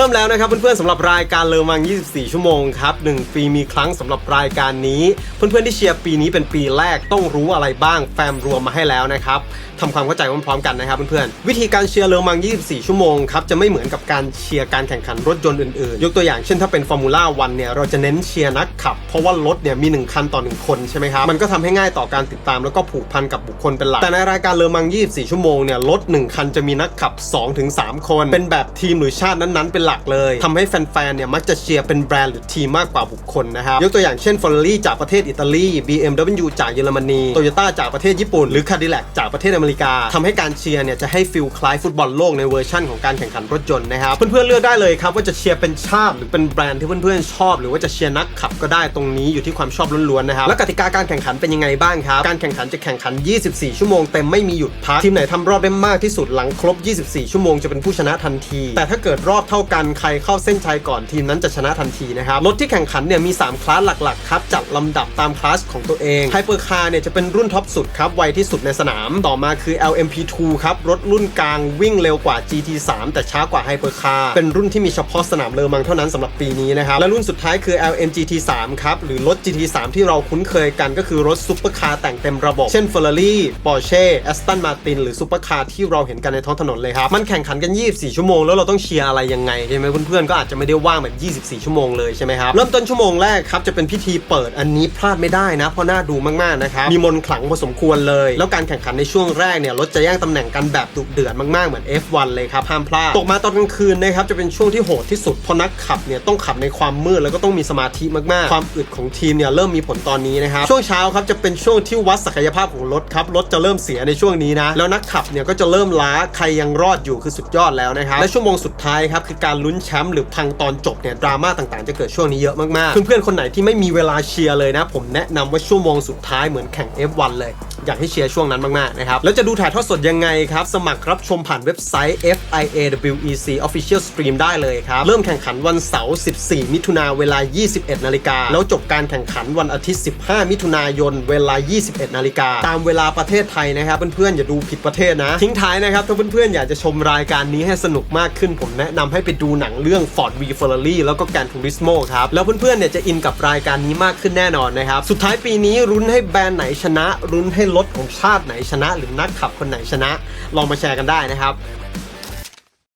ริ่มแล้วนะครับเพื่อนๆสำหรับรายการเลอมัง 24 ชั่วโมงครับ1ปีมีครั้งสำหรับรายการนี้เพื่อนๆที่เชียร์ปีนี้เป็นปีแรกต้องรู้อะไรบ้าง แฟมรวมมาให้แล้วนะครับทำความเข้าใจพร้อมๆกันนะครับเพื่อนๆวิธีการเชียร์เลอมัง 24 ชั่วโมงครับจะไม่เหมือนกับการเชียร์การแข่งขันรถยนต์อื่นๆ ยกตัวอย่างเช่นถ้าเป็นฟอร์มูล่าวันเนี่ยเราจะเน้นเชียร์นักขับ เพราะว่ารถเนี่ยมี 1 คันต่อ 1 คนใช่ไหมครับมันก็ทำให้ง่ายต่อการติดตามแล้วก็ผูกพันกับบุคคลเป็นหลักแต่ในรายการเลอมัง 24 ชั่วโมงเนี่ยรถ1คันจะมีนักขับ 2-3 คน เป็นแบบทีมหรือชาตินั้นๆเป็นหลักเลยทำให้แฟนๆ เนี่ยมักจะเชียร์เป็นแบรนด์หรือทีมมากกว่าบุคคลนะครับ ยกตัวอย่างเช่น Ferrari จากประเทศอิตาลี BMW จากเยอรมนี Toyota จากประเทศญี่ปุ่น หรือ Cadillac จากประเทศอเมริกาทำให้การเชียร์เนี่ยจะให้ฟิลคล้ายฟุตบอลโลกในเวอร์ชั่นของการแข่งขันรถยนต์นะครับ เพื่อนๆ เลือกได้เลยครับว่าจะเชียร์เป็นชาติหรือเป็นแบรนด์ที่เพื่อนๆ ชอบ หรือว่าจะเชียร์นักขับก็ได้ตรงนี้อยู่ที่ความชอบล้วนๆ นะครับ และกติกาการแข่งขันเป็นยังไงบ้างครับ การแข่งขันจะแข่งขัน 24 ชั่วโมงเต็มไม่มีหยุดพัก ทีมไหนทำรอบได้มากที่สุดหลังครบ 24 ชั่วโมงจะเป็นผู้ชนะทันที แต่ถ้าเกิดรอบเท่ากันใครเข้าเส้นชัยก่อนทีมนั้นจะชนะทันทีนะครับรถที่แข่งขันเนี่ยมี 3 คลาสหลักๆครับจัดลำดับตามคลาสของตัวเองไฮเปอร์คาร์เนี่ยจะเป็นรุ่นท็อปสุดครับไวที่สุดในสนาม ต่อมาคือ LMP2 ครับรถรุ่นกลางวิ่งเร็วกว่า GT3 แต่ช้ากว่าไฮเปอร์คาร์เป็นรุ่นที่มีเฉพาะสนามเลอมังเท่านั้นสำหรับปีนี้นะครับและรุ่นสุดท้ายคือ LMGT3 ครับหรือรถ GT3 ที่เราคุ้นเคยกันก็คือรถซุปเปอร์คาร์แต่งเต็มระบบ เช่น Ferrari Porsche Aston Martin หรือซุปเปอร์คาร์ที่เราเห็นกันในท้องถนนเลยครับมันแข่งขันกัน 24 ชั่วโมงแล้วเราต้องเชียร์อะไรยังไงใช่ไหมเพื่อนๆก็อาจจะไม่ได้ว่างแบบ 24 ชั่วโมงเลยใช่ไหมครับเริ่มต้นชั่วโมงแรกครับจะเป็นพิธีเปิดอันนี้พลาดไม่ได้นะเพราะน่าดูมากๆนะครับมีมนขลังพอสมควรเลย แล้วการแข่งขันในช่วงแรกเนี่ยรถจะแย่งตำแหน่งกันแบบดุเดือดมากๆเหมือน F1 เลยครับห้ามพลาดตกมาตอนกลางคืนนะครับจะเป็นช่วงที่โหดที่สุดเพราะนักขับเนี่ยต้องขับในความมืดแล้วก็ต้องมีสมาธิมากๆ ความอึดของทีมเนี่ยเริ่มมีผลตอนนี้นะครับช่วงเช้าครับจะเป็นช่วงที่วัดศักยภาพของรถครับรถจะเริ่มเสียในช่วงนี้นะแล้วนักขับเนี่ยก็จะเริ่มล้าใครยังรอดอยู่คือสุดยอดแล้วนะครับและชั่วโมงสุดท้ายครับคือการการลุ้นแชมป์หรือพังตอนจบเนี่ยดราม่าต่างๆ จะเกิดช่วงนี้เยอะมากๆ เพื่อนๆคนไหนที่ไม่มีเวลาเชียร์เลยนะ ผมแนะนำว่าชั่วโมงสุดท้ายเหมือนแข่ง F1 เลย อยากให้เชียร์ช่วงนั้นมากๆนะครับ แล้วจะดูถ่ายทอดสดยังไงครับ สมัครรับชมผ่านเว็บไซต์ FIAWEC Official Stream ได้เลยครับ เริ่มแข่งขันวันเสาร์ 14 มิถุนาเวลา 21 นาฬิกา แล้วจบการแข่งขันวันอาทิตย์ 15 มิถุนายนเวลา 21 นาฬิกา ตามเวลาประเทศไทยนะครับ เพื่อนๆอย่าดูผิดประเทศนะ ทิ้งท้ายนะครับถ้าเพื่อนๆอยากจะชมรายการนี้ให้สนุกมากขึ้นผมแนะนำให้ไปดูหนังเรื่อง Ford v Ferrari แล้วก็ Gran Turismo ครับ แล้วเพื่อนๆเนี่ยจะอินกับรายการนี้มากขึ้นแน่นอนนะครับ สุดท้ายปีนี้รุ้นให้แบรนด์ไหนชนะรุ้นให้รถของชาติไหนชนะ หรือนักขับคนไหนชนะ ลองมาแชร์กันได้นะครับ